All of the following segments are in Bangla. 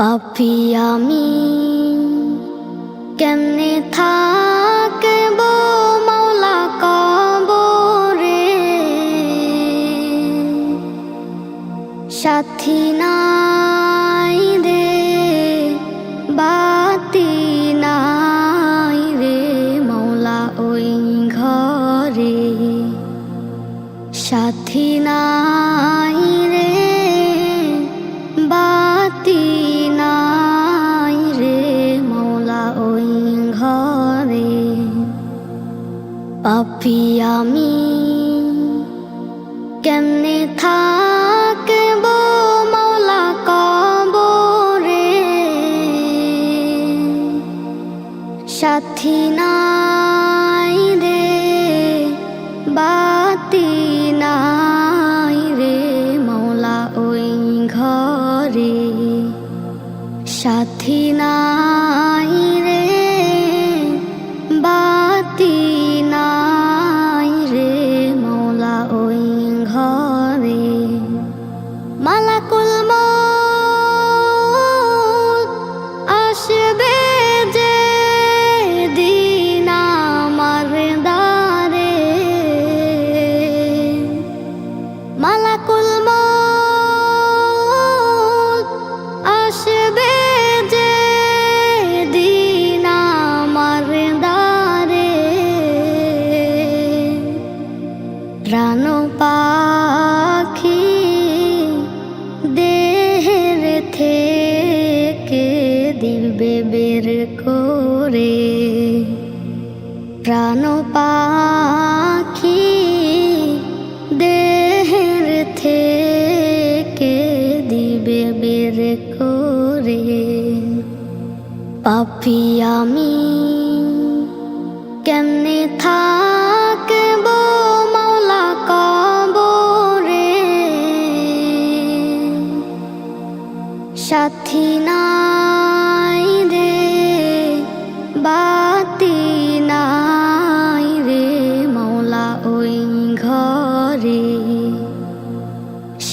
পাপি আমি কেমনে থাকব মৌলা কবরে? সাথী নাই পাপি আমি, কেমনে থাকব মৌলা কবরে? সাথী নাই রে, বাতি নাই রে মৌলা ওই ঘরে। সাথী নাই প্রাণ পাখি দেহের থেকে দিবে বের করে। প্রাণ পাখি দেহের থেকে দিবে বের করে। পাপি আমি কেমনে থাকব সাথী নাই রে, বাতি নাই রে মৌলা ওই ঘরে।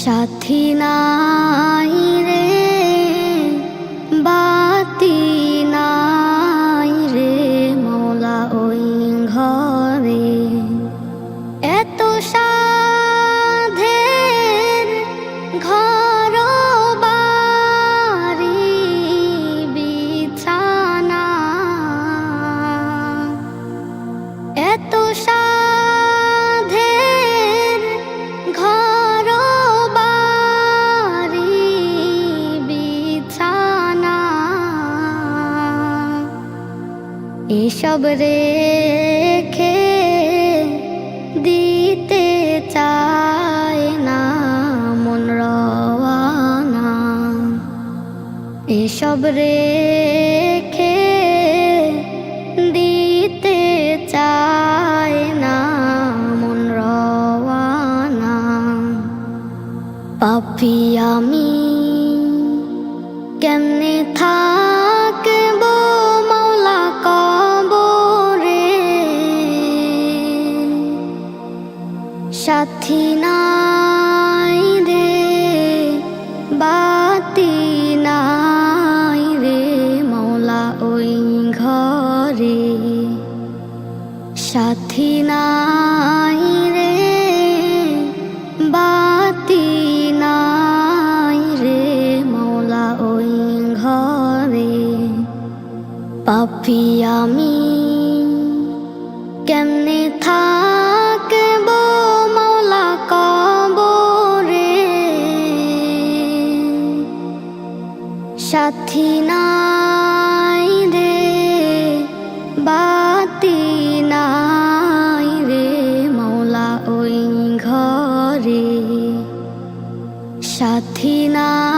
সাথী নাই রে, বাতি নাই রে মৌলা ওই ঘরে। এত সাধের ঘর এত সাধের ঘর বিছানা। এসব রেখে দিতে চায় না মন রওয়ানা। এসব রেখে পাপি আমি, কেমনে থাকব মৌলা কবরে? সাথী নাই রে, বাতি নাই রে মৌলা ওই ঘরে। সাথী নাই পাপি আমি, কেমনে থাকব মৌলা কবরে? সাথী নাই রে, বাতি নাই রে, মৌলা ওই ঘরে। সাথী নাই